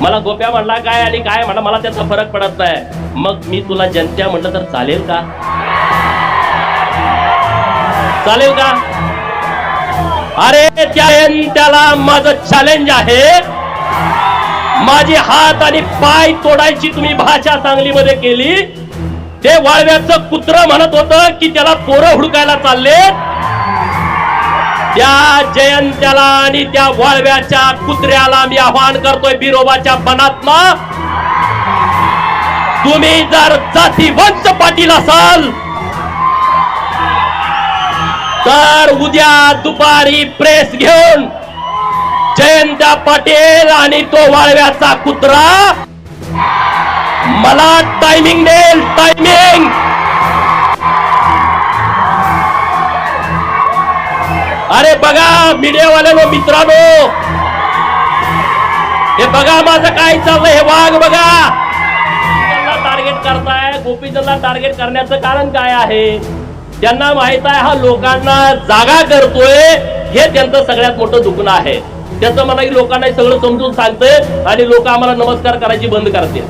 मला गोप्या म्हणला काय आणि काय? म्हणा मला त्याचा फरक पडत नाही. मग मी तुला जनत्या म्हटलं तर चालेल का? चालेल का? अरे त्या त्याला माझं चॅलेंज आहे. माझे हात आणि पाय तोडायची तुम्ही भाषा सांगलीमध्ये केली. ते वाळव्याचं कुत्र म्हणत होतं की त्याला पोरं हुडकायला चालले त्या जयंत्याला आणि त्या वाळव्याच्या कुत्र्याला मी आवाहन करतोय बिरोबाच्या मनात्मा तुम्ही जर जातीवंत पाटील असाल तर उद्या दुपारी प्रेस घेऊन जयंता पाटील आणि तो वाळव्याचा कुत्रा मला टायमिंग देईल टायमिंग अरे बघा मीडियावाल्यानो मित्रांनो. हे बघा माझं काय चाललंय हे वाघ बघा. टार्गेट करताय गोपीचंदला टार्गेट करण्याचं कारण काय आहे? त्यांना माहीत आहे हा लोकांना जागा करतोय हे त्यांचं सगळ्यात मोठं दुखणं आहे. त्याचं मला की लोकांना सगळं समजून सांगतंय आणि लोक आम्हाला नमस्कार करायची बंद करते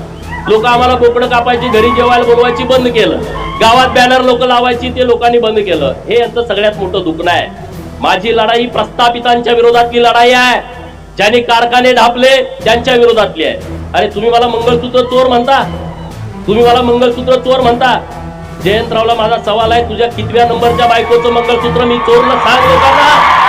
लोक आम्हाला बोकडं कापायची घरी जेवायला बोलवायची बंद केलं. गावात बॅनर लोक लावायची ते लोकांनी बंद केलं. हे यांचं सगळ्यात मोठं दुखणं आहे. माझी लढाई प्रस्थापितांच्या विरोधातली लढाई आहे. ज्यांनी कारखाने ढापले त्यांच्या विरोधातली आहे. अरे तुम्ही मला मंगळसूत्र चोर म्हणता? तुम्ही मला मंगळसूत्र चोर म्हणता? जयंतरावला माझा सवाल आहे तुझ्या कितव्या नंबरच्या बायकोचं मंगळसूत्र मी चोरलं सांग लोकांना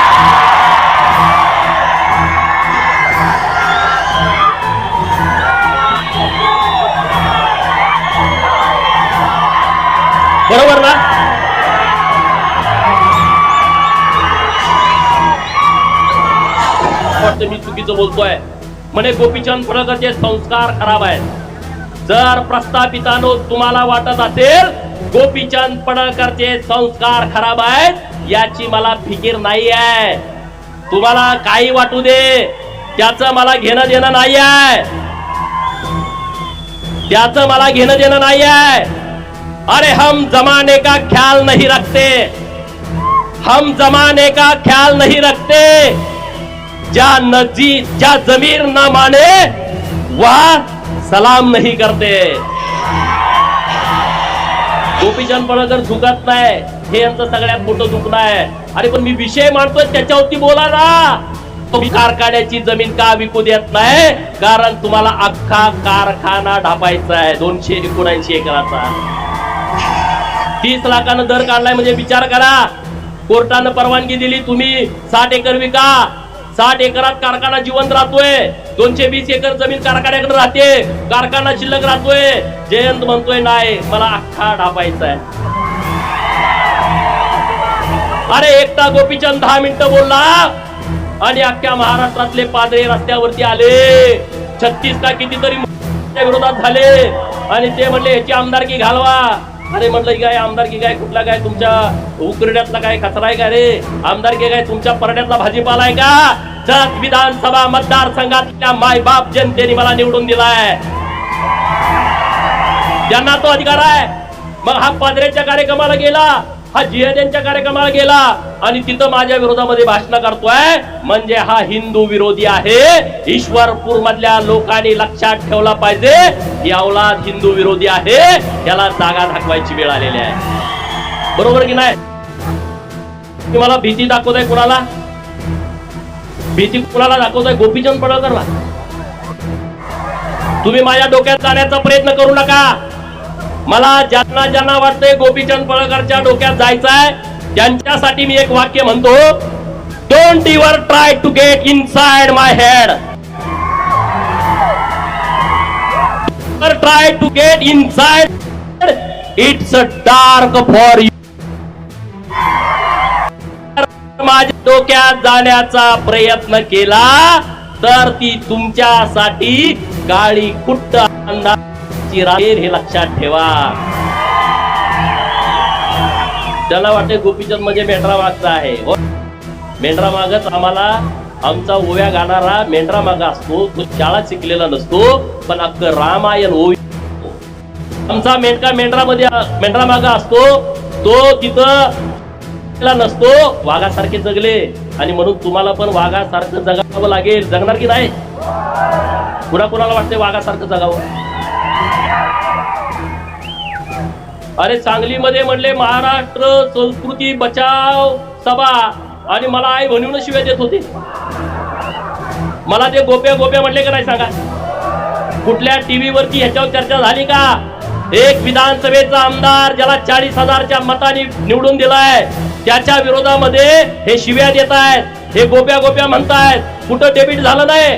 वाटतं बोलतोय म्हणे गोपीचंद फडकरचे संस्कार खराब आहेत. जर प्रस्थापितानो तुम्हाला वाटत असेल गोपीचंद पडळकरचे संस्कार खराब आहेत याची मला फिकीर नाही आहे तुम्हाला काही वाटू दे त्याचं मला घेणं देणं नाही आहे त्याचं मला घेणं देणं नाही आहे अरे हम जमाने का ख्याल नहीं रखते. हम जमाने का ख्याल नहीं रखते. ज्या नजी ज्या जमीर न माने वा सलाम नाही करते। गोपीचंद जर झुकत नाही हे यांचं सगळ्यात मोठं दुखणं आहे. अरे पण मी विषय मांडतोय त्याच्यावरती बोला ना. तुम्ही कारखान्याची जमीन का विकू देत नाही? कारण तुम्हाला अख्खा कारखाना ढापायचा आहे दोनशे एकोणऐंशी एकराचा. तीस लाखानं दर काढलाय म्हणजे विचार करा. कोर्टानं परवानगी दिली तुम्ही साठ एकर विका. साठ एकरात कारखाना जिवंत राहतोय. दोनशे वीस एकर जमीन कारखान्याकडे राहते. कारखाना शिल्लक राहतोय. जयंत म्हणतोय नाही मला अख्खा ढापायचा आहे. अरे एकटा गोपीचंद दहा मिनिटं बोलला. आणि अख्ख्या महाराष्ट्रातले पादरे रस्त्यावरती आले. छत्तीस का कितीतरी विरोधात झाले. आणि ते म्हणले ह्याची आमदारकी घालवा. अरे म्हटलं काय आमदारकी काय कुठला काय तुमच्या उकरड्यातला काय कचरा आहे का रे? आमदारकी काय तुमच्या परड्यातला भाजीपाला आहे का? जत विधानसभा मतदारसंघातल्या मायबाप जनतेने मला निवडून दिलाय. त्यांना तो अधिकार आहे. मग हा पादरेच्या कार्यक्रमाला गेला. हा जिहाद्यांच्या कार्यक्रमाला गेला आणि तिथं माझ्या विरोधामध्ये भाषण करतोय. म्हणजे हा हिंदू विरोधी आहे. ईश्वरपूर मधल्या लोकांनी लक्षात ठेवला पाहिजे. की अवलाद हिंदू विरोधी आहे. याला जागा दाखवायची वेळ आलेली आहे. बरोबर की नाही? तुम्हाला भीती दाखवताय कुणाला? भीती कुणाला दाखवताय? गोपीचंद पडळकरला. तुम्ही माझ्या डोक्यात जाण्याचा प्रयत्न करू नका. मला ज्यांना ज्यांना वाटतंय गोपीचंद पळकरच्या डोक्यात जायचंय त्यांच्यासाठी मी एक वाक्य म्हणतो. Don't your try to get inside my head try to get inside it's a dark for you माझ्या डोक्यात जाण्याचा प्रयत्न केला तर ती तुमच्यासाठी काळी कुट्ट अंधाराची राहील हे लक्षात ठेवा. त्याला वाटते गोपीचंद म्हणजे मेंढरा मागचा आहे. हो. मेंढरा मागच आम्हाला आमचा ओव्या गाणारा मेंढरा मागा असतो. तो शाळा शिकलेला नसतो पण अख्खं रामायण ओवी आमचा मेंढका मेंढरामध्ये मेंढरा मागा असतो. तो तिथं नसतो. वाघासारखे जगले. आणि म्हणून तुम्हाला पण वाघासारखं जगावं लागेल. जगणार की नाही? कुणा कुणाला वाटते वाघासारखं जगावं? अरे सांगलीमध्ये म्हणले महाराष्ट्र संस्कृती बचाव सभा. आणि मला आई म्हणून शिव्या देत होते. मला ते गोप्या गोप्या म्हटले का नाही सांगा? कुठल्या टीव्ही वरती ह्याच्यावर चर्चा झाली का? एक विधानसभेचा आमदार ज्याला चाळीस हजारच्या मताने निवडून दिलाय त्याच्या विरोधामध्ये हे शिव्या देत आहेत हे गोप्या गोप्या म्हणतायत. कुठं डेबिट झालं नाही?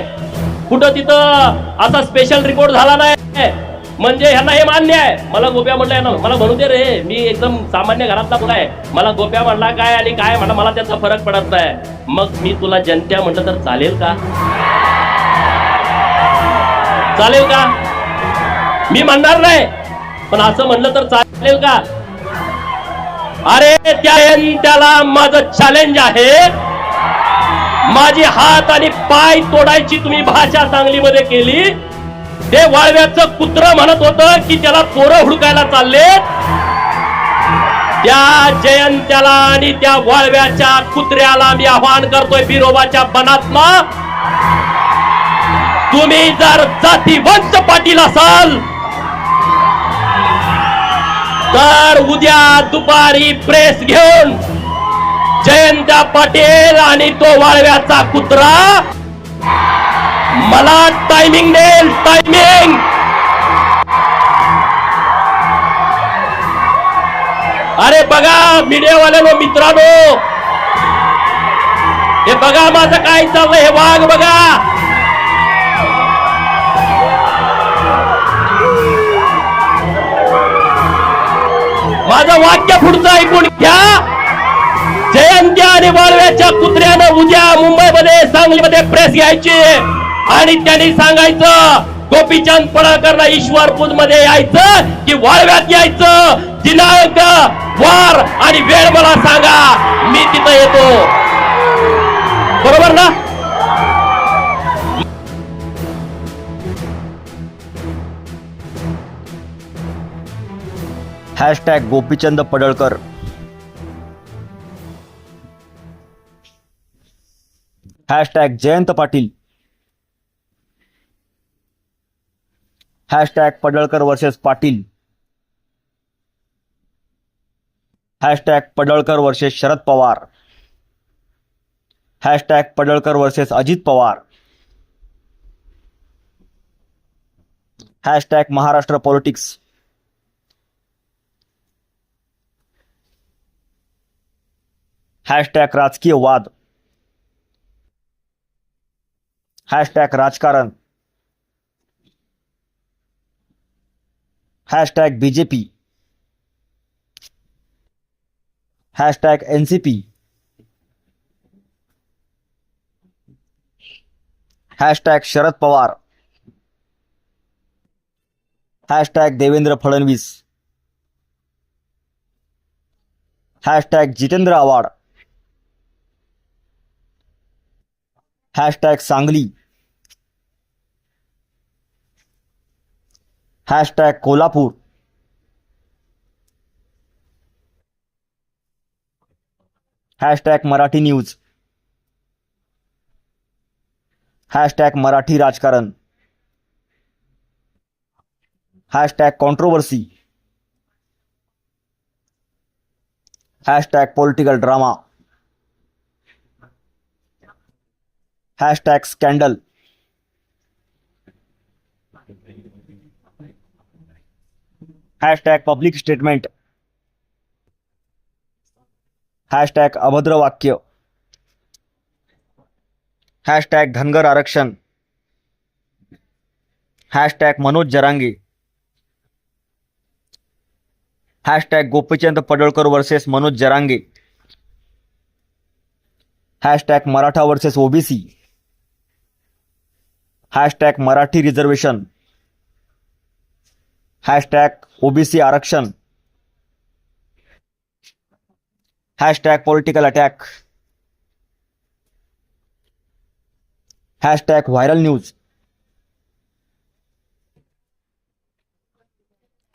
कुठं तिथं असा स्पेशल रिपोर्ट झाला नाही? म्हणजे ह्यांना हे मान्य आहे. मला गोप्या म्हटलं यांना मला म्हणू दे रे मी एकदम सामान्य घरातला मुला आहे. मला गोप्या म्हणला काय आणि काय म्हणा मला त्याचा फरक पडत नाही. मग मी तुला जनत्या म्हटलं तर चालेल का? चालेल का? मी म्हणणार नाही. पण असं म्हणलं तर चालेल का? अरे त्या त्याला माझं चॅलेंज आहे. माझी हात आणि पाय तोडायची तुम्ही भाषा सांगलीमध्ये केली. ते वाळव्याचं कुत्र म्हणत होतं की त्याला पोरं हुडकायला चालले त्या जयंत्याला आणि त्या वाळव्याच्या कुत्र्याला मी आवाहन करतोय बिरोबाच्या बनात्मा तुम्ही जर जातीवंत पाटील असाल तर उद्या दुपारी प्रेस घेऊन जयंता पाटील आणि तो वाळव्याचा कुत्रा मला टायमिंग देईल टायमिंग अरे बघा मीडियावाल्यानो मित्रांनो. हे बघा माझं काय चाललंय हे वाघ बघा. माझं वाक्य पुढचं ऐकून घ्या. जयंत्या आणि वाळव्याच्या कुत्र्यानं उद्या मुंबईमध्ये सांगलीमध्ये प्रेस घ्यायची. आणि त्यांनी सांगायचं गोपीचंद पडाकरला ईश्वरपूरमध्ये यायचं की वाळव्यात यायचं. दिनांक वार आणि वेळ मला सांगा मी तिथं येतो. बरोबर ना? Hashtag Gopichand Padalkar. Hashtag Jayant Patil. Hashtag Padalkar versus Patil. Hashtag Padalkar versus Sharad Pawar. Hashtag Padalkar versus Ajit Pawar. Hashtag Maharashtra politics. Hashtag राजकीय वाद. हॅशटॅग राजकारण. Hashtag BJP. Hashtag N C P hashtag Sharad Pawar. Hashtag Devendra Fadnavis. Hashtag Jitendra Awhad. Hashtag Sangli. Hashtag hashtag Marathi news hashtag Marathi राजकारण hashtag controversy hashtag political drama hashtag scandal hashtag public statement. Hashtag अभद्र वाक्य hashtag Dhangar आरक्षण. Hashtag Manoj Jarange. Hashtag Gopichand Padalkar versus Manoj Jarange. Hashtag Maratha versus OBC. Hashtag Marathi reservation. Hashtag OBC आरक्षण. Hashtag political attack. Hashtag viral news.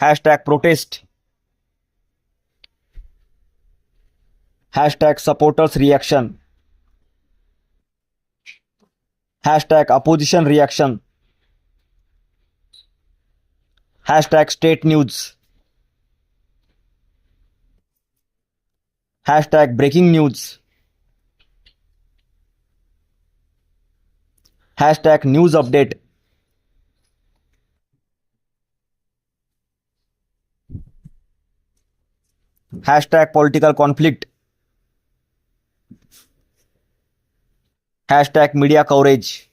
Hashtag protest. Hashtag supporters reaction hashtag opposition reaction hashtag state news, hashtag breaking news, hashtag news update. Hashtag political conflict. Hashtag media coverage.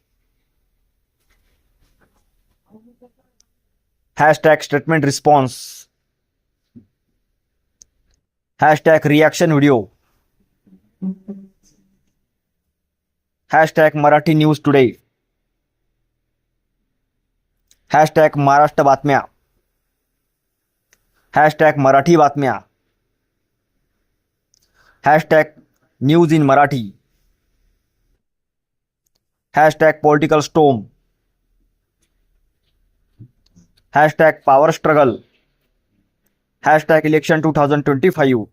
Hashtag statement response. Hashtag reaction video. Hashtag Marathi news today. Hashtag Maharashtra बातम्या. Hashtag Marathi बातम्या. Hashtag news in Marathi. Hashtag political storm. Hashtag power struggle. Hashtag election two thousand twenty five